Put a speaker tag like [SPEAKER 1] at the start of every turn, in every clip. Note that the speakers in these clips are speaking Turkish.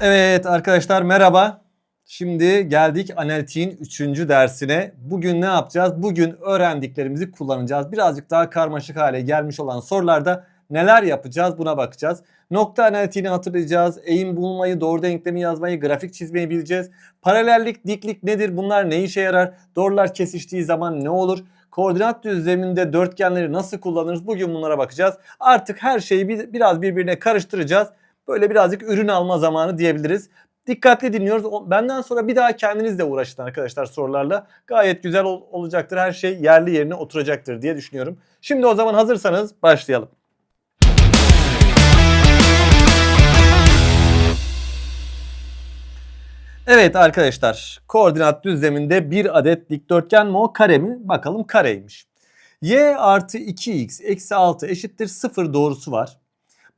[SPEAKER 1] Evet arkadaşlar merhaba. Şimdi geldik analitiğin 3. dersine. Bugün ne yapacağız? Bugün öğrendiklerimizi kullanacağız. Birazcık daha karmaşık hale gelmiş olan sorularda neler yapacağız buna bakacağız. Nokta analitiğini hatırlayacağız. Eğim bulmayı, doğru denklemi yazmayı, grafik çizmeyi bileceğiz. Paralellik, diklik nedir? Bunlar ne işe yarar? Doğrular kesiştiği zaman ne olur? Koordinat düzleminde dörtgenleri nasıl kullanırız? Bugün bunlara bakacağız. Artık her şeyi bir- biraz birbirine karıştıracağız. Böyle birazcık ürün alma zamanı diyebiliriz. Dikkatli dinliyoruz. Benden sonra bir daha kendiniz de uğraşın arkadaşlar sorularla. Gayet güzel ol- olacaktır. Her şey yerli yerine oturacaktır diye düşünüyorum. Şimdi o zaman hazırsanız başlayalım. Evet arkadaşlar koordinat düzleminde bir adet dikdörtgen mi o kare mi? Bakalım kareymiş. y artı 2x eksi 6 eşittir 0 doğrusu var.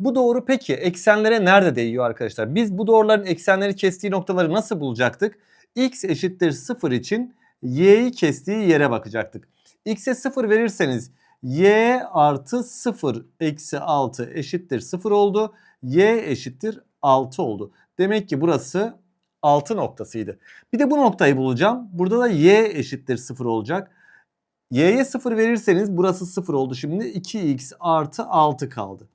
[SPEAKER 1] Bu doğru peki eksenlere nerede değiyor arkadaşlar? Biz bu doğruların eksenleri kestiği noktaları nasıl bulacaktık? x eşittir 0 için y'yi kestiği yere bakacaktık. x'e 0 verirseniz y artı 0 eksi 6 eşittir 0 oldu. y eşittir 6 oldu. Demek ki burası 6 noktasıydı. Bir de bu noktayı bulacağım. Burada da y eşittir 0 olacak. y'ye 0 verirseniz burası 0 oldu şimdi. 2x artı 6 kaldı.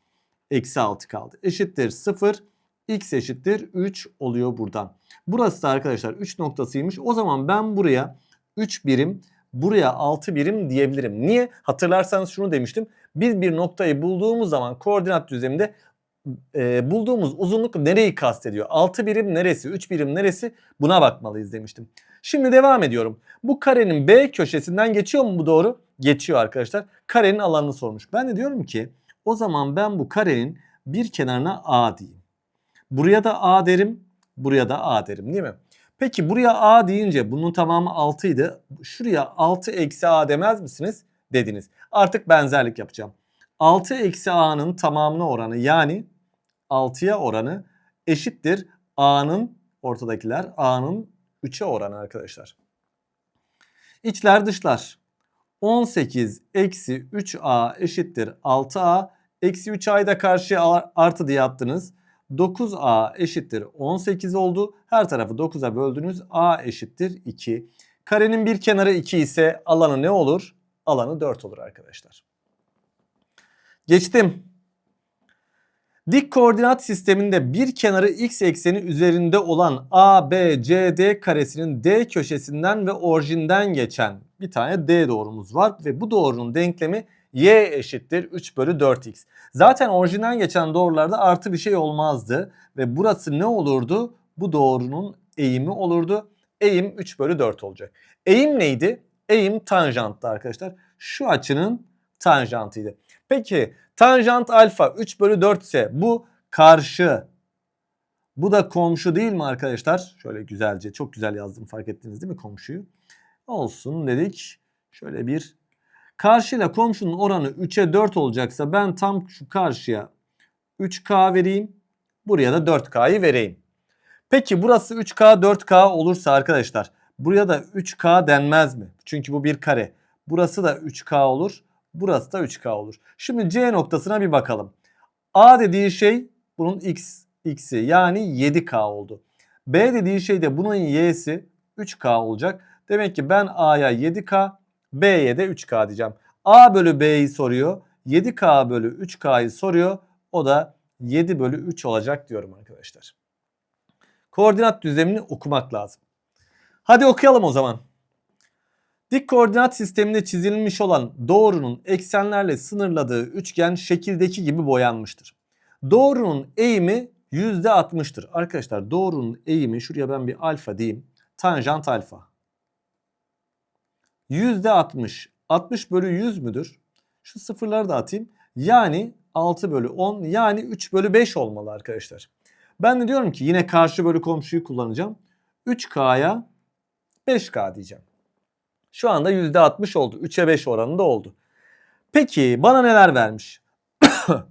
[SPEAKER 1] Eksi 6 kaldı. Eşittir 0. x eşittir 3 oluyor buradan. Burası da arkadaşlar 3 noktasıymış. O zaman ben buraya 3 birim, buraya 6 birim diyebilirim. Niye? Hatırlarsanız şunu demiştim. Biz bir noktayı bulduğumuz zaman koordinat düzleminde e, bulduğumuz uzunluk nereyi kastediyor? 6 birim neresi, 3 birim neresi? Buna bakmalıyız demiştim. Şimdi devam ediyorum. Bu karenin B köşesinden geçiyor mu bu doğru? Geçiyor arkadaşlar. Karenin alanını sormuş. Ben de diyorum ki o zaman ben bu karenin bir kenarına A diyeyim. Buraya da A derim, buraya da A derim değil mi? Peki buraya A deyince bunun tamamı 6 idi. Şuraya 6 eksi A demez misiniz? Dediniz. Artık benzerlik yapacağım. 6 eksi A'nın tamamına oranı yani 6'ya oranı eşittir A'nın ortadakiler A'nın 3'e oranı arkadaşlar. İçler dışlar. 18 eksi 3A eşittir 6A. Eksi 3A'yı da karşıya artı diye attınız. 9A eşittir 18 oldu. Her tarafı 9'a böldünüz. A eşittir 2. Karenin bir kenarı 2 ise alanı ne olur? Alanı 4 olur arkadaşlar. Geçtim. Dik koordinat sisteminde bir kenarı x ekseni üzerinde olan ABCD karesinin D köşesinden ve orijinden geçen bir tane D doğrumuz var ve bu doğrunun denklemi y eşittir 3 bölü 4x. Zaten orijinden geçen doğrularda artı bir şey olmazdı ve burası ne olurdu? Bu doğrunun eğimi olurdu. Eğim 3 bölü 4 olacak. Eğim neydi? Eğim tanjanttı arkadaşlar. Şu açının tanjantıydı. Peki tanjant alfa 3 bölü 4 ise bu karşı. Bu da komşu değil mi arkadaşlar? Şöyle güzelce çok güzel yazdım fark ettiniz değil mi komşuyu? Olsun dedik. Şöyle bir karşıyla komşunun oranı 3'e 4 olacaksa ben tam şu karşıya 3K vereyim. Buraya da 4K'yı vereyim. Peki burası 3K 4K olursa arkadaşlar buraya da 3K denmez mi? Çünkü bu bir kare. Burası da 3K olur. Burası da 3K olur. Şimdi C noktasına bir bakalım. A dediği şey bunun x x'i yani 7K oldu. B dediği şey de bunun y'si 3K olacak. Demek ki ben A'ya 7K, B'ye de 3K diyeceğim. A bölü B'yi soruyor. 7K bölü 3K'yı soruyor. O da 7 bölü 3 olacak diyorum arkadaşlar. Koordinat düzlemini okumak lazım. Hadi okuyalım o zaman. Dik koordinat sisteminde çizilmiş olan doğrunun eksenlerle sınırladığı üçgen şekildeki gibi boyanmıştır. Doğrunun eğimi %60'tır. Arkadaşlar doğrunun eğimi şuraya ben bir alfa diyeyim. Tanjant alfa. %60. 60 bölü 100 müdür? Şu sıfırları da atayım. Yani 6 bölü 10 yani 3 bölü 5 olmalı arkadaşlar. Ben de diyorum ki yine karşı bölü komşuyu kullanacağım. 3K'ya 5K diyeceğim. Şu anda %60 oldu. 3'e 5 oranında oldu. Peki bana neler vermiş?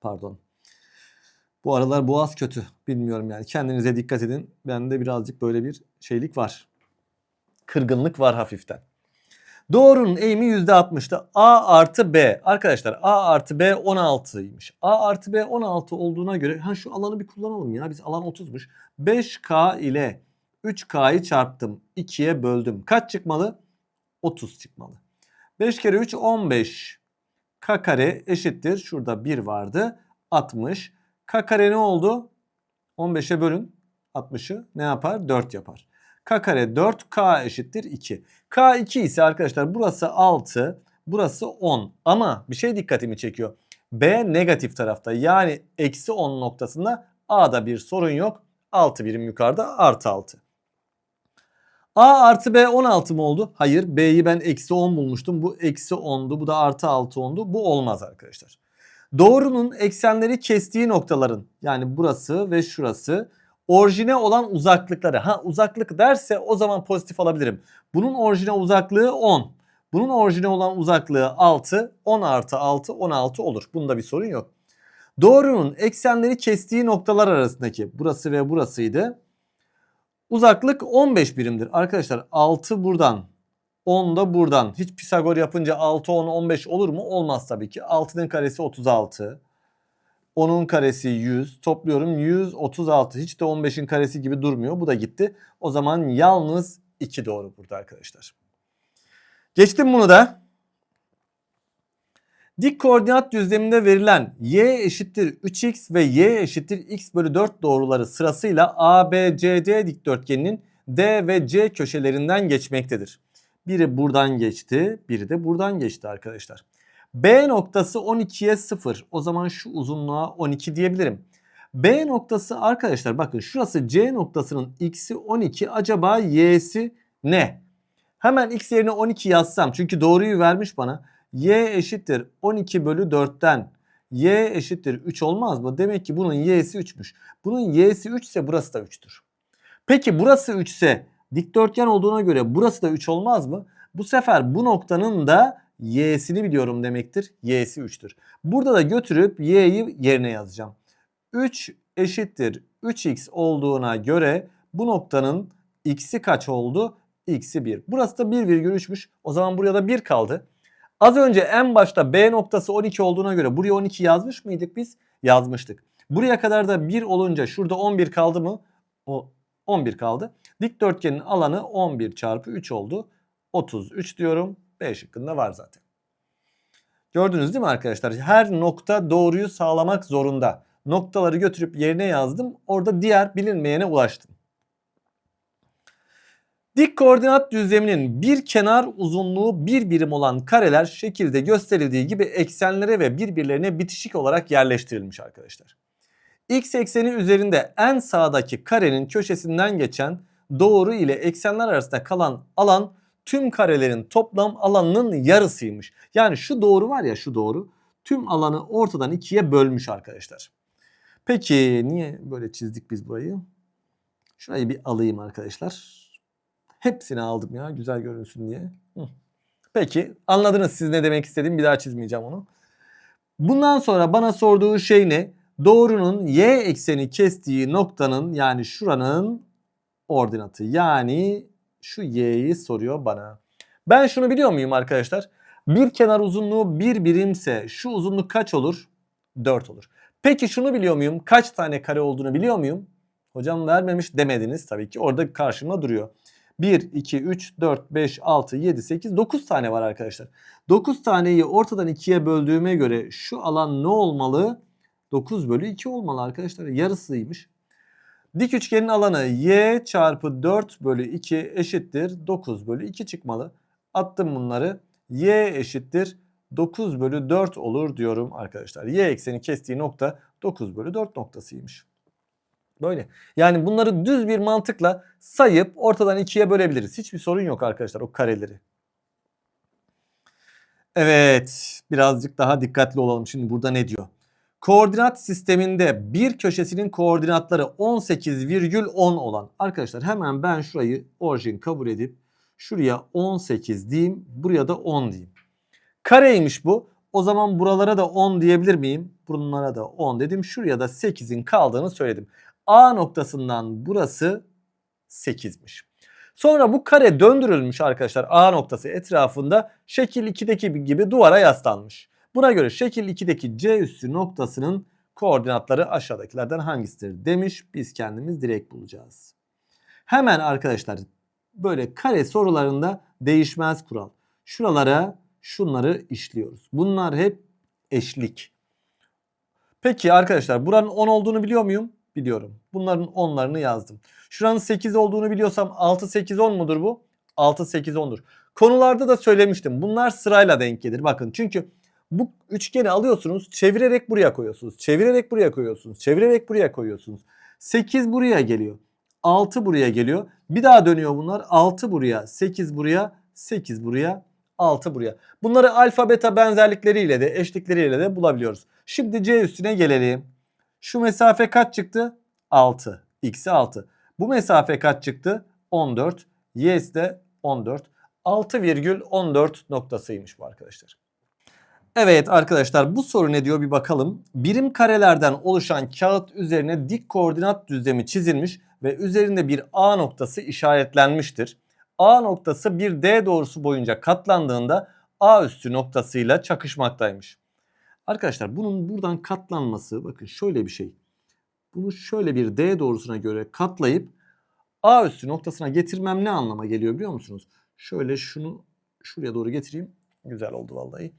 [SPEAKER 1] Pardon. Bu aralar boğaz kötü. Bilmiyorum yani. Kendinize dikkat edin. Bende birazcık böyle bir şeylik var. Kırgınlık var hafiften. Doğrunun eğimi %60'tı. A artı B. Arkadaşlar A artı B 16'ymış. A artı B 16 olduğuna göre ha şu alanı bir kullanalım ya. Biz alan 30'muş. 5K ile 3K'yı çarptım. 2'ye böldüm. Kaç çıkmalı? 30 çıkmalı. 5 kere 3 15. K kare eşittir. Şurada 1 vardı. 60. K kare ne oldu? 15'e bölün. 60'ı ne yapar? 4 yapar. K kare 4 K eşittir 2. K 2 ise arkadaşlar burası 6 burası 10. Ama bir şey dikkatimi çekiyor. B negatif tarafta yani eksi 10 noktasında A'da bir sorun yok. 6 birim yukarıda artı 6. A artı B 16 mı oldu? Hayır B'yi ben eksi 10 bulmuştum. Bu eksi 10'du bu da artı 6 10'du. Bu olmaz arkadaşlar. Doğrunun eksenleri kestiği noktaların yani burası ve şurası orijine olan uzaklıkları. Ha uzaklık derse o zaman pozitif alabilirim. Bunun orijine uzaklığı 10. Bunun orijine olan uzaklığı 6. 10 artı 6 16 olur. Bunda bir sorun yok. Doğrunun eksenleri kestiği noktalar arasındaki burası ve burasıydı. Uzaklık 15 birimdir. Arkadaşlar 6 buradan 10 da buradan. Hiç Pisagor yapınca 6 10 15 olur mu? Olmaz tabii ki. 6'nın karesi 36. 10'un karesi 100. Topluyorum 136. Hiç de 15'in karesi gibi durmuyor. Bu da gitti. O zaman yalnız 2 doğru burada arkadaşlar. Geçtim bunu da. Dik koordinat düzleminde verilen y eşittir 3x ve y eşittir x bölü 4 doğruları sırasıyla ABCD dikdörtgeninin D ve C köşelerinden geçmektedir. Biri buradan geçti, biri de buradan geçti arkadaşlar. B noktası 12'ye 0. O zaman şu uzunluğa 12 diyebilirim. B noktası arkadaşlar bakın şurası C noktasının x'i 12 acaba y'si ne? Hemen x yerine 12 yazsam çünkü doğruyu vermiş bana. Y eşittir 12 bölü 4'ten y eşittir 3 olmaz mı? Demek ki bunun y'si 3'müş. Bunun y'si 3 ise burası da 3'tür. Peki burası 3 ise dikdörtgen olduğuna göre burası da 3 olmaz mı? Bu sefer bu noktanın da y'sini biliyorum demektir. y'si 3'tür. Burada da götürüp y'yi yerine yazacağım. 3 eşittir 3x olduğuna göre bu noktanın x'i kaç oldu? x'i 1. Burası da 1,3'müş. O zaman buraya da 1 kaldı. Az önce en başta B noktası 12 olduğuna göre buraya 12 yazmış mıydık biz? Yazmıştık. Buraya kadar da 1 olunca şurada 11 kaldı mı? O 11 kaldı. Dikdörtgenin alanı 11 çarpı 3 oldu. 33 diyorum. B şıkkında var zaten. Gördünüz değil mi arkadaşlar? Her nokta doğruyu sağlamak zorunda. Noktaları götürüp yerine yazdım. Orada diğer bilinmeyene ulaştım. Dik koordinat düzleminin bir kenar uzunluğu bir birim olan kareler şekilde gösterildiği gibi eksenlere ve birbirlerine bitişik olarak yerleştirilmiş arkadaşlar. X ekseni üzerinde en sağdaki karenin köşesinden geçen doğru ile eksenler arasında kalan alan tüm karelerin toplam alanının yarısıymış. Yani şu doğru var ya şu doğru tüm alanı ortadan ikiye bölmüş arkadaşlar. Peki niye böyle çizdik biz burayı? Şurayı bir alayım arkadaşlar. Hepsini aldım ya güzel görünsün diye. Hı. Peki anladınız siz ne demek istediğimi bir daha çizmeyeceğim onu. Bundan sonra bana sorduğu şey ne? Doğrunun y ekseni kestiği noktanın yani şuranın ordinatı. Yani şu y'yi soruyor bana. Ben şunu biliyor muyum arkadaşlar? Bir kenar uzunluğu bir birimse şu uzunluk kaç olur? 4 olur. Peki şunu biliyor muyum? Kaç tane kare olduğunu biliyor muyum? Hocam vermemiş demediniz tabii ki. Orada karşımda duruyor. 1, 2, 3, 4, 5, 6, 7, 8, 9 tane var arkadaşlar. 9 taneyi ortadan ikiye böldüğüme göre şu alan ne olmalı? 9 bölü 2 olmalı arkadaşlar. Yarısıymış. Dik üçgenin alanı y çarpı 4 bölü 2 eşittir 9 bölü 2 çıkmalı. Attım bunları. y eşittir 9 bölü 4 olur diyorum arkadaşlar. Y ekseni kestiği nokta 9 bölü 4 noktasıymış. Böyle. Yani bunları düz bir mantıkla sayıp ortadan ikiye bölebiliriz. Hiçbir sorun yok arkadaşlar o kareleri. Evet birazcık daha dikkatli olalım. Şimdi burada ne diyor? Koordinat sisteminde bir köşesinin koordinatları 18,10 olan arkadaşlar hemen ben şurayı orijin kabul edip şuraya 18 diyeyim buraya da 10 diyeyim. Kareymiş bu. O zaman buralara da 10 diyebilir miyim? Bunlara da 10 dedim. Şuraya da 8'in kaldığını söyledim. A noktasından burası 8'miş. Sonra bu kare döndürülmüş arkadaşlar A noktası etrafında şekil 2'deki gibi duvara yaslanmış. Buna göre şekil 2'deki C üssü noktasının koordinatları aşağıdakilerden hangisidir demiş. Biz kendimiz direkt bulacağız. Hemen arkadaşlar böyle kare sorularında değişmez kural. Şuralara şunları işliyoruz. Bunlar hep eşlik. Peki arkadaşlar buranın 10 olduğunu biliyor muyum? Biliyorum. Bunların 10'larını yazdım. Şuranın 8 olduğunu biliyorsam 6 8 10 mudur bu? 6 8 10'dur. Konularda da söylemiştim. Bunlar sırayla denk gelir. Bakın çünkü bu üçgeni alıyorsunuz, çevirerek buraya koyuyorsunuz. Çevirerek buraya koyuyorsunuz. Çevirerek buraya koyuyorsunuz. 8 buraya geliyor. 6 buraya geliyor. Bir daha dönüyor bunlar. 6 buraya, 8 buraya, 8 buraya, 6 buraya. Bunları alfa beta benzerlikleriyle de eşlikleriyle de bulabiliyoruz. Şimdi C üstüne gelelim. Şu mesafe kaç çıktı? 6. X'i 6. Bu mesafe kaç çıktı? 14. Y'si de 14. 6,14 noktasıymış bu arkadaşlar. Evet arkadaşlar bu soru ne diyor bir bakalım. Birim karelerden oluşan kağıt üzerine dik koordinat düzlemi çizilmiş ve üzerinde bir A noktası işaretlenmiştir. A noktası bir D doğrusu boyunca katlandığında A üstü noktasıyla çakışmaktaymış. Arkadaşlar bunun buradan katlanması bakın şöyle bir şey. Bunu şöyle bir D doğrusuna göre katlayıp A üstü noktasına getirmem ne anlama geliyor biliyor musunuz? Şöyle şunu şuraya doğru getireyim. Güzel oldu vallahi.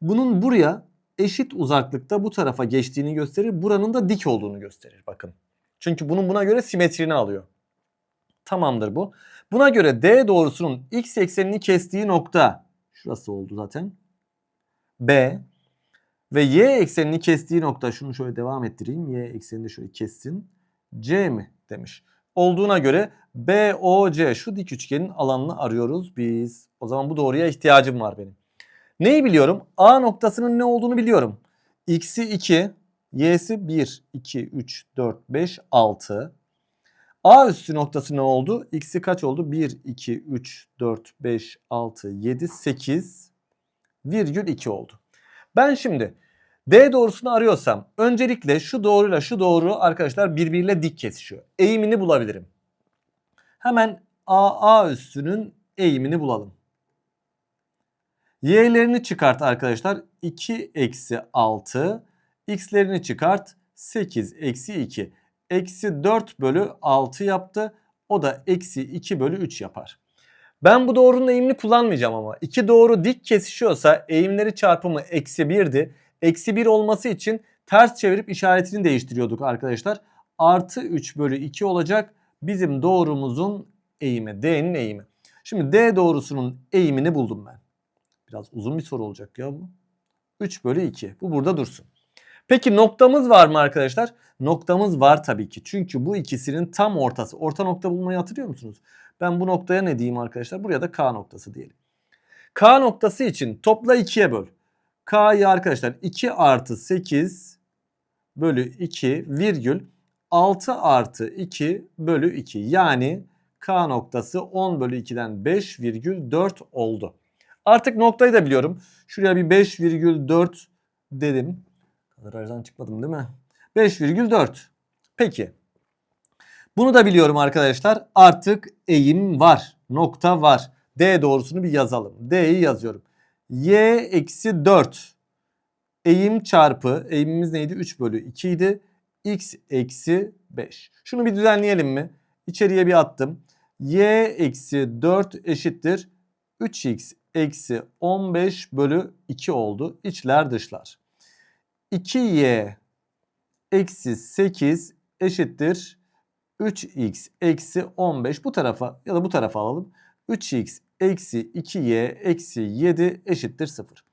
[SPEAKER 1] Bunun buraya eşit uzaklıkta bu tarafa geçtiğini gösterir. Buranın da dik olduğunu gösterir bakın. Çünkü bunun buna göre simetrini alıyor. Tamamdır bu. Buna göre D doğrusunun x eksenini kestiği nokta şurası oldu zaten. B ve y eksenini kestiği nokta şunu şöyle devam ettireyim. Y eksenini şöyle kessin. C mi demiş. Olduğuna göre BOC şu dik üçgenin alanını arıyoruz biz. O zaman bu doğruya ihtiyacım var benim. Neyi biliyorum? A noktasının ne olduğunu biliyorum. X'i 2, Y'si 1, 2, 3, 4, 5, 6. A üstü noktası ne oldu? X'i kaç oldu? 1, 2, 3, 4, 5, 6, 7, 8 virgül 2 oldu. Ben şimdi D doğrusunu arıyorsam öncelikle şu doğruyla şu doğru arkadaşlar birbiriyle dik kesişiyor. Eğimini bulabilirim. Hemen AA üstünün eğimini bulalım. Y'lerini çıkart arkadaşlar. 2 eksi 6. X'lerini çıkart. 8 eksi 2. Eksi 4 bölü 6 yaptı. O da eksi 2 bölü 3 yapar. Ben bu doğrunun eğimini kullanmayacağım ama. iki doğru dik kesişiyorsa eğimleri çarpımı eksi 1'di. Eksi 1 olması için ters çevirip işaretini değiştiriyorduk arkadaşlar. Artı 3 bölü 2 olacak bizim doğrumuzun eğimi. D'nin eğimi. Şimdi D doğrusunun eğimini buldum ben. Biraz uzun bir soru olacak ya bu. 3 bölü 2. Bu burada dursun. Peki noktamız var mı arkadaşlar? Noktamız var tabii ki. Çünkü bu ikisinin tam ortası. Orta nokta bulmayı hatırlıyor musunuz? Ben bu noktaya ne diyeyim arkadaşlar? Buraya da K noktası diyelim. K noktası için topla 2'ye böl. K'yı arkadaşlar 2 artı 8 bölü 2 virgül 6 artı 2 bölü 2. Yani K noktası 10 bölü 2'den 5 virgül 4 oldu. Artık noktayı da biliyorum. Şuraya bir 5,4 dedim. Kadrajdan çıkmadım değil mi? 5,4. Peki. Bunu da biliyorum arkadaşlar. Artık eğim var. Nokta var. D doğrusunu bir yazalım. D'yi yazıyorum. Y eksi 4. Eğim çarpı. Eğimimiz neydi? 3 bölü 2 idi. X eksi 5. Şunu bir düzenleyelim mi? İçeriye bir attım. Y eksi 4 eşittir. 3x eksi 15 bölü 2 oldu. İçler dışlar. 2y eksi 8 eşittir 3x eksi 15 bu tarafa ya da bu tarafa alalım. 3x eksi 2y eksi 7 eşittir 0.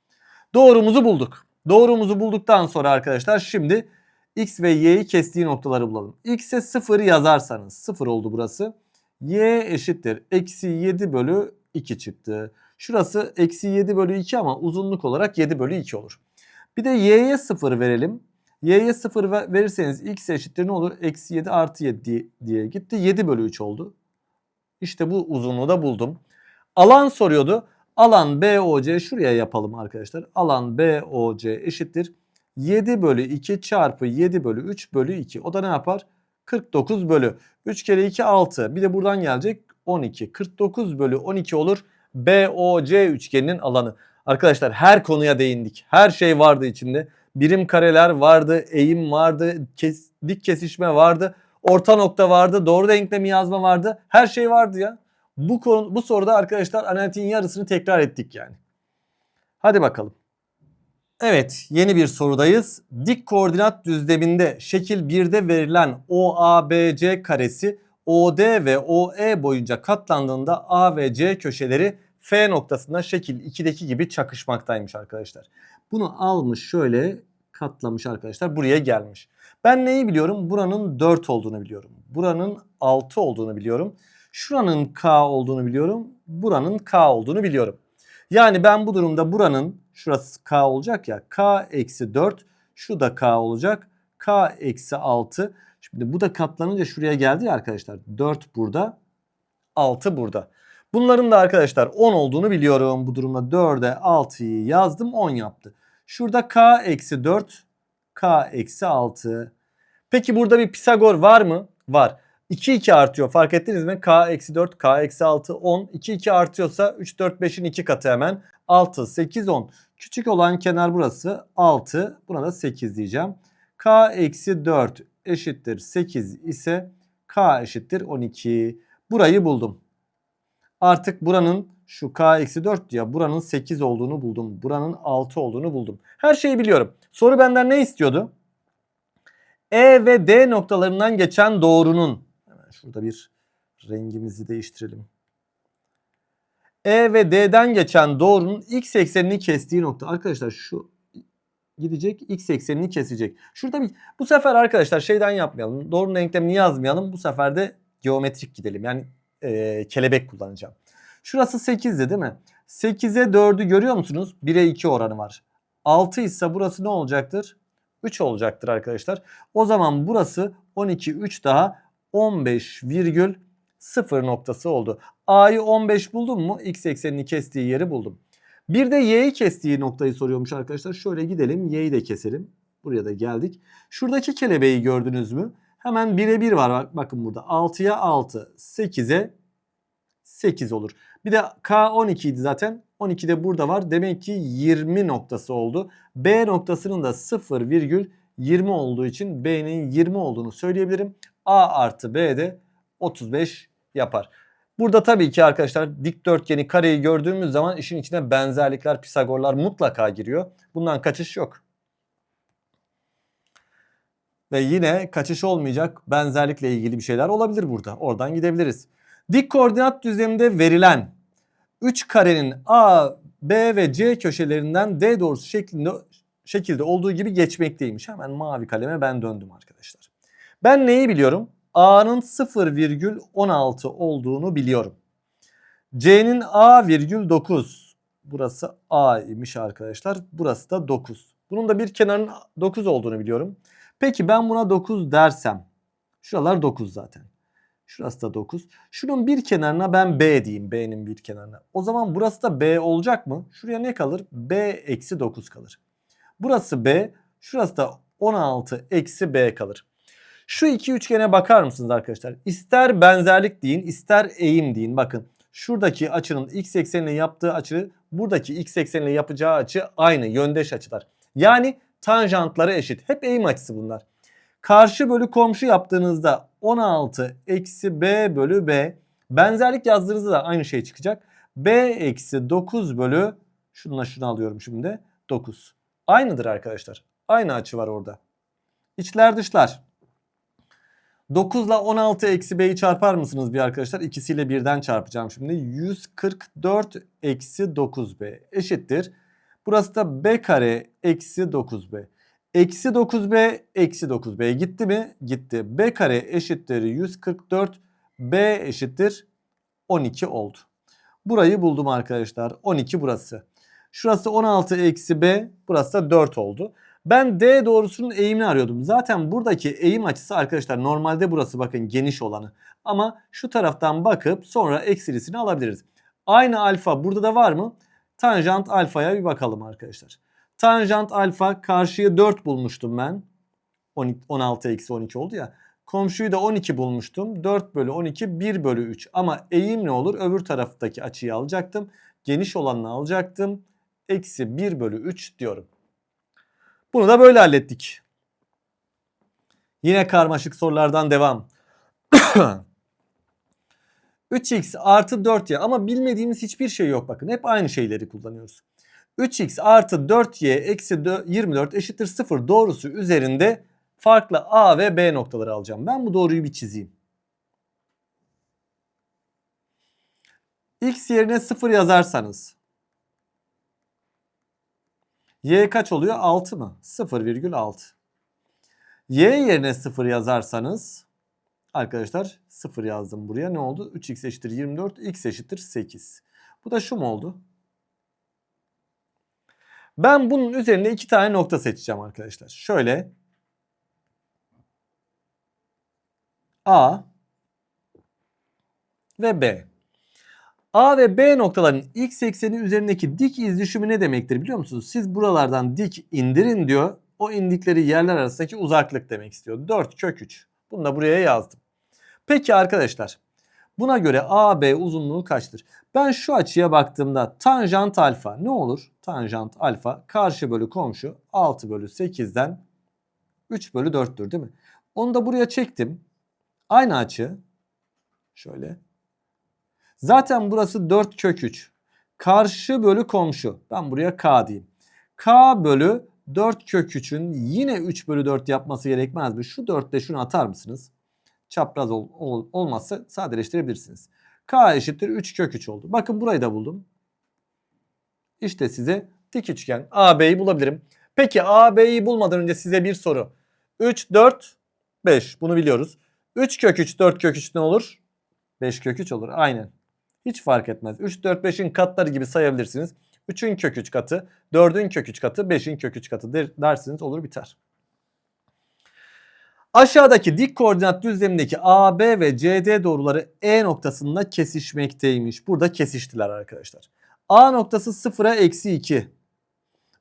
[SPEAKER 1] Doğrumuzu bulduk. Doğrumuzu bulduktan sonra arkadaşlar şimdi x ve y'yi kestiği noktaları bulalım. x'e 0 yazarsanız 0 oldu burası. y eşittir eksi 7 bölü 2 çıktı. Şurası eksi 7 bölü 2 ama uzunluk olarak 7 bölü 2 olur. Bir de y'ye 0 verelim. y'ye 0 verirseniz x eşittir ne olur? Eksi 7 artı 7 diye gitti. 7 bölü 3 oldu. İşte bu uzunluğu da buldum. Alan soruyordu. Alan BOC şuraya yapalım arkadaşlar. Alan BOC eşittir. 7 bölü 2 çarpı 7 bölü 3 bölü 2. O da ne yapar? 49 bölü. 3 kere 2 6. Bir de buradan gelecek 12. 49 bölü 12 olur. BOC üçgeninin alanı. Arkadaşlar her konuya değindik. Her şey vardı içinde. Birim kareler vardı, eğim vardı, kes, dik kesişme vardı, orta nokta vardı, doğru denklemi yazma vardı. Her şey vardı ya. Bu konu bu soruda arkadaşlar analitiğin yarısını tekrar ettik yani. Hadi bakalım. Evet yeni bir sorudayız. Dik koordinat düzleminde şekil 1'de verilen OABC karesi OD ve OE boyunca katlandığında A ve C köşeleri F noktasında şekil 2'deki gibi çakışmaktaymış arkadaşlar. Bunu almış şöyle katlamış arkadaşlar buraya gelmiş. Ben neyi biliyorum? Buranın 4 olduğunu biliyorum. Buranın 6 olduğunu biliyorum. Şuranın K olduğunu biliyorum. Buranın K olduğunu biliyorum. Yani ben bu durumda buranın şurası K olacak ya K eksi 4 şu da K olacak. K eksi 6. Şimdi bu da katlanınca şuraya geldi ya arkadaşlar. 4 burada 6 burada. Bunların da arkadaşlar 10 olduğunu biliyorum. Bu durumda 4'e 6'yı yazdım 10 yaptı. Şurada K eksi 4 K eksi 6. Peki burada bir Pisagor var mı? Var. 2 2 artıyor fark ettiniz mi? K eksi 4 K eksi 6 10. 2 2 artıyorsa 3 4 5'in 2 katı hemen. 6 8 10. Küçük olan kenar burası 6. Buna da 8 diyeceğim. K eksi 4 eşittir 8 ise K eşittir 12. Burayı buldum. Artık buranın şu K eksi 4 ya buranın 8 olduğunu buldum. Buranın 6 olduğunu buldum. Her şeyi biliyorum. Soru benden ne istiyordu? E ve D noktalarından geçen doğrunun şurada bir rengimizi değiştirelim. E ve D'den geçen doğrunun x eksenini kestiği nokta. Arkadaşlar şu gidecek x eksenini kesecek. Şurada bir bu sefer arkadaşlar şeyden yapmayalım. Doğrunun denklemini yazmayalım. Bu sefer de geometrik gidelim. Yani e, kelebek kullanacağım. Şurası 8'di değil mi? 8'e 4'ü görüyor musunuz? 1'e 2 oranı var. 6 ise burası ne olacaktır? 3 olacaktır arkadaşlar. O zaman burası 12 3 daha 15 virgül 0 noktası oldu. A'yı 15 buldum mu? X eksenini kestiği yeri buldum. Bir de Y'yi kestiği noktayı soruyormuş arkadaşlar. Şöyle gidelim Y'yi de keselim. Buraya da geldik. Şuradaki kelebeği gördünüz mü? Hemen 1'e 1 var. Bak, bakın burada 6'ya 6, 8'e 8 olur. Bir de K 12 idi zaten. 12 de burada var. Demek ki 20 noktası oldu. B noktasının da 0,20 olduğu için B'nin 20 olduğunu söyleyebilirim. A artı B de 35 yapar. Burada tabii ki arkadaşlar dikdörtgeni kareyi gördüğümüz zaman işin içine benzerlikler, Pisagorlar mutlaka giriyor. Bundan kaçış yok. Ve yine kaçış olmayacak benzerlikle ilgili bir şeyler olabilir burada. Oradan gidebiliriz. Dik koordinat düzleminde verilen 3 karenin A, B ve C köşelerinden D doğrusu şeklinde şekilde olduğu gibi geçmekteymiş. Hemen mavi kaleme ben döndüm arkadaşlar. Ben neyi biliyorum? A'nın 0,16 olduğunu biliyorum. C'nin A virgül 9. Burası A imiş arkadaşlar. Burası da 9. Bunun da bir kenarın 9 olduğunu biliyorum. Peki ben buna 9 dersem. Şuralar 9 zaten. Şurası da 9. Şunun bir kenarına ben B diyeyim. B'nin bir kenarına. O zaman burası da B olacak mı? Şuraya ne kalır? B eksi 9 kalır. Burası B. Şurası da 16 eksi B kalır. Şu iki üçgene bakar mısınız arkadaşlar? İster benzerlik deyin ister eğim deyin. Bakın şuradaki açının x eksenine yaptığı açı buradaki x eksenine yapacağı açı aynı yöndeş açılar. Yani tanjantları eşit. Hep eğim açısı bunlar. Karşı bölü komşu yaptığınızda 16 eksi b bölü b. Benzerlik yazdığınızda da aynı şey çıkacak. b eksi 9 bölü şununla şunu alıyorum şimdi 9. Aynıdır arkadaşlar. Aynı açı var orada. İçler dışlar. 9 ile 16 eksi b'yi çarpar mısınız bir arkadaşlar? İkisiyle birden çarpacağım şimdi. 144 eksi 9b eşittir. Burası da b kare eksi 9b. Eksi 9b eksi 9b gitti mi? Gitti. b kare eşittir 144 b eşittir 12 oldu. Burayı buldum arkadaşlar. 12 burası. Şurası 16 eksi b burası da 4 oldu. Ben D doğrusunun eğimini arıyordum. Zaten buradaki eğim açısı arkadaşlar normalde burası bakın geniş olanı. Ama şu taraftan bakıp sonra eksilisini alabiliriz. Aynı alfa burada da var mı? Tanjant alfaya bir bakalım arkadaşlar. Tanjant alfa karşıya 4 bulmuştum ben. 16 eksi 12 oldu ya. Komşuyu da 12 bulmuştum. 4 bölü 12 1 bölü 3. Ama eğim ne olur? Öbür taraftaki açıyı alacaktım. Geniş olanını alacaktım. Eksi 1 bölü 3 diyorum. Bunu da böyle hallettik. Yine karmaşık sorulardan devam. 3x artı 4y ama bilmediğimiz hiçbir şey yok bakın. Hep aynı şeyleri kullanıyoruz. 3x artı 4y eksi 24 eşittir 0 doğrusu üzerinde farklı a ve b noktaları alacağım. Ben bu doğruyu bir çizeyim. x yerine 0 yazarsanız y kaç oluyor? 6 mı? 0,6. y yerine 0 yazarsanız arkadaşlar 0 yazdım buraya. Ne oldu? 3x eşittir 24, x eşittir 8. Bu da şu mu oldu? Ben bunun üzerine iki tane nokta seçeceğim arkadaşlar. Şöyle A ve B. A ve B noktaların x ekseni üzerindeki dik iz düşümü ne demektir biliyor musunuz? Siz buralardan dik indirin diyor. O indikleri yerler arasındaki uzaklık demek istiyor. 4 kök 3. Bunu da buraya yazdım. Peki arkadaşlar buna göre AB uzunluğu kaçtır? Ben şu açıya baktığımda tanjant alfa ne olur? Tanjant alfa karşı bölü komşu 6 bölü 8'den 3 bölü 4'tür değil mi? Onu da buraya çektim. Aynı açı şöyle. Zaten burası 4 kök 3. Karşı bölü komşu. Ben buraya k diyeyim. k bölü 4 kök 3'ün yine 3 bölü 4 yapması gerekmez mi? Şu 4 ile şunu atar mısınız? Çapraz ol, ol, olmazsa sadeleştirebilirsiniz. k eşittir 3 kök 3 oldu. Bakın burayı da buldum. İşte size dik üçgen AB'yi bulabilirim. Peki AB'yi bulmadan önce size bir soru. 3, 4, 5 bunu biliyoruz. 3 kök 3, 4 kök 3 ne olur? 5 kök 3 olur. Aynen. Hiç fark etmez. 3, 4, 5'in katları gibi sayabilirsiniz. 3'ün kök 3 katı, 4'ün kök 3 katı, 5'in kök 3 katı der, dersiniz olur biter. Aşağıdaki dik koordinat düzlemindeki AB ve CD doğruları E noktasında kesişmekteymiş. Burada kesiştiler arkadaşlar. A noktası 0'a eksi 2.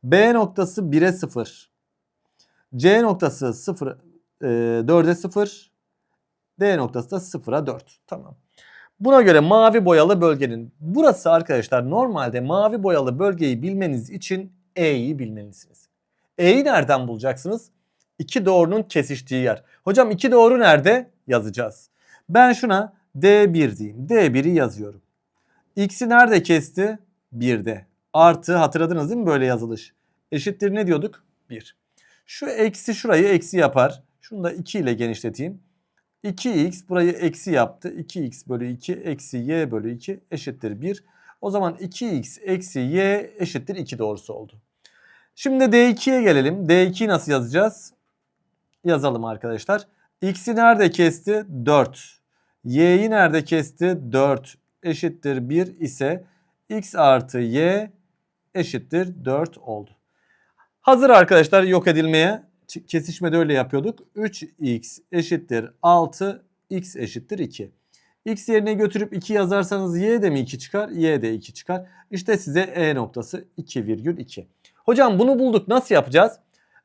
[SPEAKER 1] B noktası 1'e 0. C noktası 0, e, 4'e 0. D noktası da 0'a 4. Tamam. Buna göre mavi boyalı bölgenin burası arkadaşlar normalde mavi boyalı bölgeyi bilmeniz için E'yi bilmelisiniz. E'yi nereden bulacaksınız? İki doğrunun kesiştiği yer. Hocam iki doğru nerede? Yazacağız. Ben şuna D1 diyeyim. D1'i yazıyorum. X'i nerede kesti? 1'de. Artı hatırladınız değil mi böyle yazılış? Eşittir ne diyorduk? 1. Şu eksi şurayı eksi yapar. Şunu da 2 ile genişleteyim. 2x burayı eksi yaptı. 2x bölü 2 eksi y bölü 2 eşittir 1. O zaman 2x eksi y eşittir 2 doğrusu oldu. Şimdi D2'ye gelelim. D2'yi nasıl yazacağız? Yazalım arkadaşlar. X'i nerede kesti? 4. Y'yi nerede kesti? 4 eşittir 1 ise x artı y eşittir 4 oldu. Hazır arkadaşlar yok edilmeye kesişmede öyle yapıyorduk. 3x eşittir 6, x eşittir 2. x yerine götürüp 2 yazarsanız y de mi 2 çıkar? y de 2 çıkar. İşte size e noktası 2,2. Hocam bunu bulduk nasıl yapacağız?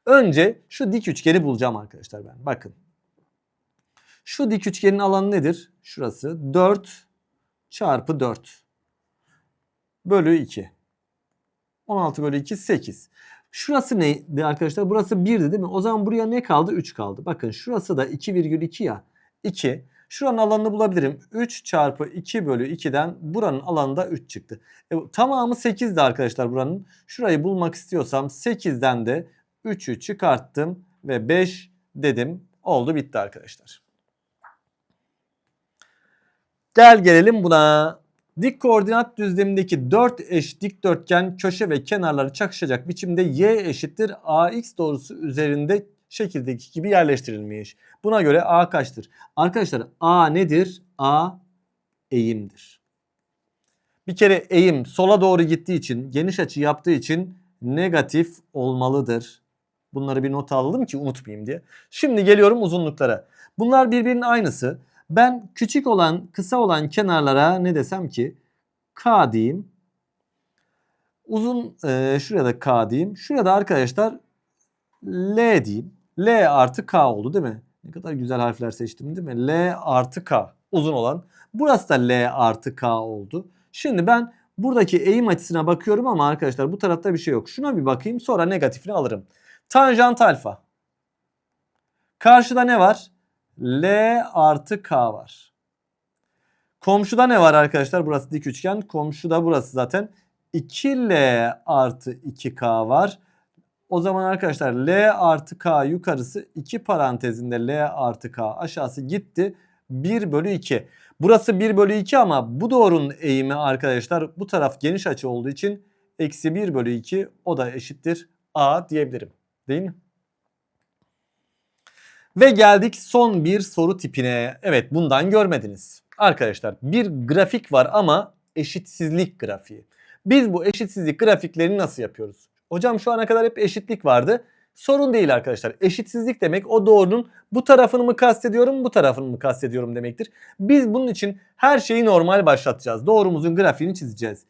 [SPEAKER 1] Önce şu dik üçgeni bulacağım arkadaşlar ben. Bakın. Şu dik üçgenin alanı nedir? Şurası 4 çarpı 4 bölü 2. 16 bölü 2 8. Şurası neydi arkadaşlar? Burası 1'di değil mi? O zaman buraya ne kaldı? 3 kaldı. Bakın şurası da 2,2 ya. 2. Şuranın alanını bulabilirim. 3 çarpı 2 bölü 2'den buranın alanı 3 çıktı. E, tamamı 8'di arkadaşlar buranın. Şurayı bulmak istiyorsam 8'den de 3'ü çıkarttım ve 5 dedim. Oldu bitti arkadaşlar. Gel gelelim buna. Dik koordinat düzlemindeki 4 eş dikdörtgen köşe ve kenarları çakışacak biçimde y eşittir ax doğrusu üzerinde şekildeki gibi yerleştirilmiş. Buna göre a kaçtır? Arkadaşlar a nedir? a eğimdir. Bir kere eğim sola doğru gittiği için geniş açı yaptığı için negatif olmalıdır. Bunları bir not alalım ki unutmayayım diye. Şimdi geliyorum uzunluklara. Bunlar birbirinin aynısı. Ben küçük olan, kısa olan kenarlara ne desem ki K diyeyim. Uzun e, şuraya da K diyeyim. Şurada arkadaşlar L diyeyim. L artı K oldu değil mi? Ne kadar güzel harfler seçtim değil mi? L artı K uzun olan. Burası da L artı K oldu. Şimdi ben buradaki eğim açısına bakıyorum ama arkadaşlar bu tarafta bir şey yok. Şuna bir bakayım sonra negatifini alırım. Tanjant alfa. Karşıda ne var? L artı K var. Komşuda ne var arkadaşlar? Burası dik üçgen. Komşuda burası zaten 2L artı 2K var. O zaman arkadaşlar L artı K yukarısı 2 parantezinde L artı K aşağısı gitti. 1 bölü 2. Burası 1 bölü 2 ama bu doğrunun eğimi arkadaşlar bu taraf geniş açı olduğu için eksi 1 bölü 2 o da eşittir A diyebilirim. Değil mi? Ve geldik son bir soru tipine. Evet bundan görmediniz. Arkadaşlar bir grafik var ama eşitsizlik grafiği. Biz bu eşitsizlik grafiklerini nasıl yapıyoruz? Hocam şu ana kadar hep eşitlik vardı. Sorun değil arkadaşlar. Eşitsizlik demek o doğrunun bu tarafını mı kastediyorum, bu tarafını mı kastediyorum demektir. Biz bunun için her şeyi normal başlatacağız. Doğrumuzun grafiğini çizeceğiz.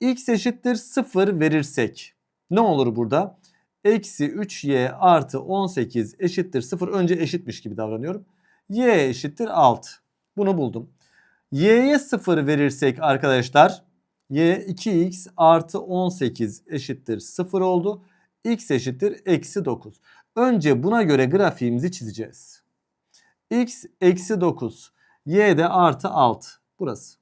[SPEAKER 1] x eşittir 0 verirsek ne olur burada? Eksi 3y artı 18 eşittir 0. Önce eşitmiş gibi davranıyorum. y eşittir 6. Bunu buldum. y'ye 0 verirsek arkadaşlar y 2x artı 18 eşittir 0 oldu. x eşittir eksi 9. Önce buna göre grafiğimizi çizeceğiz. x eksi 9. y de artı 6. Burası.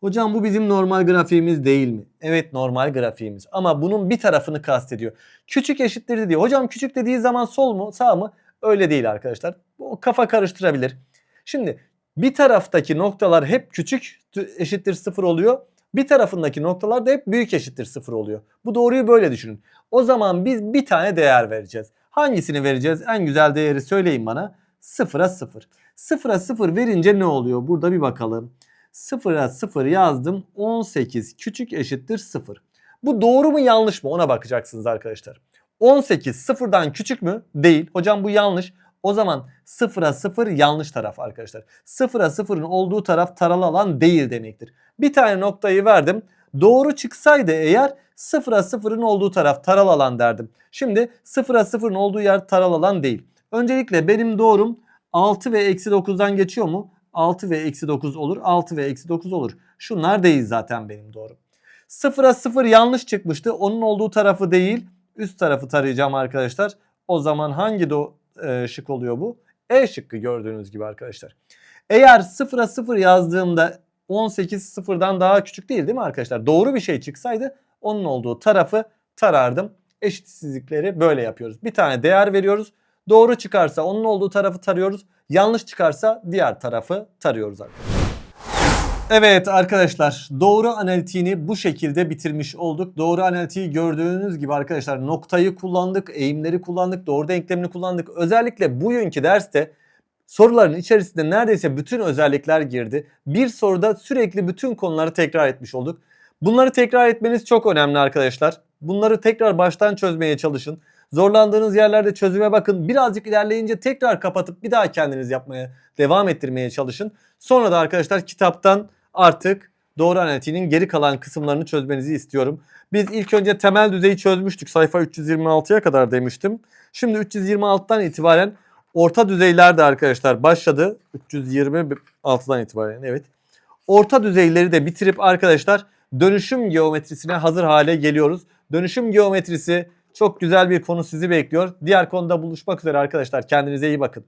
[SPEAKER 1] Hocam bu bizim normal grafiğimiz değil mi? Evet normal grafiğimiz ama bunun bir tarafını kastediyor. Küçük eşittir diyor. Hocam küçük dediği zaman sol mu sağ mı? Öyle değil arkadaşlar. Bu kafa karıştırabilir. Şimdi bir taraftaki noktalar hep küçük eşittir sıfır oluyor. Bir tarafındaki noktalar da hep büyük eşittir sıfır oluyor. Bu doğruyu böyle düşünün. O zaman biz bir tane değer vereceğiz. Hangisini vereceğiz? En güzel değeri söyleyin bana. Sıfıra sıfır. Sıfıra sıfır verince ne oluyor? Burada bir bakalım. Sıfıra sıfır yazdım. 18 küçük eşittir sıfır. Bu doğru mu yanlış mı ona bakacaksınız arkadaşlar. 18 sıfırdan küçük mü? Değil. Hocam bu yanlış. O zaman sıfıra sıfır yanlış taraf arkadaşlar. Sıfıra sıfırın olduğu taraf taralı alan değil demektir. Bir tane noktayı verdim. Doğru çıksaydı eğer sıfıra sıfırın olduğu taraf taralı alan derdim. Şimdi sıfıra sıfırın olduğu yer taralı alan değil. Öncelikle benim doğrum 6 ve eksi 9'dan geçiyor mu? 6 ve eksi 9 olur. 6 ve eksi 9 olur. Şunlar değil zaten benim doğrum. Sıfıra sıfır yanlış çıkmıştı. Onun olduğu tarafı değil üst tarafı tarayacağım arkadaşlar. O zaman hangi do e, şık oluyor bu? E şıkkı gördüğünüz gibi arkadaşlar. Eğer sıfıra sıfır yazdığımda 18 sıfırdan daha küçük değil değil mi arkadaşlar? Doğru bir şey çıksaydı onun olduğu tarafı tarardım. Eşitsizlikleri böyle yapıyoruz. Bir tane değer veriyoruz. Doğru çıkarsa onun olduğu tarafı tarıyoruz. Yanlış çıkarsa diğer tarafı tarıyoruz arkadaşlar. Evet arkadaşlar doğru analitiğini bu şekilde bitirmiş olduk. Doğru analitiği gördüğünüz gibi arkadaşlar noktayı kullandık, eğimleri kullandık, doğru denklemini kullandık. Özellikle bugünkü derste soruların içerisinde neredeyse bütün özellikler girdi. Bir soruda sürekli bütün konuları tekrar etmiş olduk. Bunları tekrar etmeniz çok önemli arkadaşlar. Bunları tekrar baştan çözmeye çalışın. Zorlandığınız yerlerde çözüme bakın. Birazcık ilerleyince tekrar kapatıp bir daha kendiniz yapmaya devam ettirmeye çalışın. Sonra da arkadaşlar kitaptan artık doğru analitiğinin geri kalan kısımlarını çözmenizi istiyorum. Biz ilk önce temel düzeyi çözmüştük. Sayfa 326'ya kadar demiştim. Şimdi 326'dan itibaren orta düzeyler de arkadaşlar başladı. 326'dan itibaren evet. Orta düzeyleri de bitirip arkadaşlar dönüşüm geometrisine hazır hale geliyoruz. Dönüşüm geometrisi çok güzel bir konu sizi bekliyor. Diğer konuda buluşmak üzere arkadaşlar. Kendinize iyi bakın.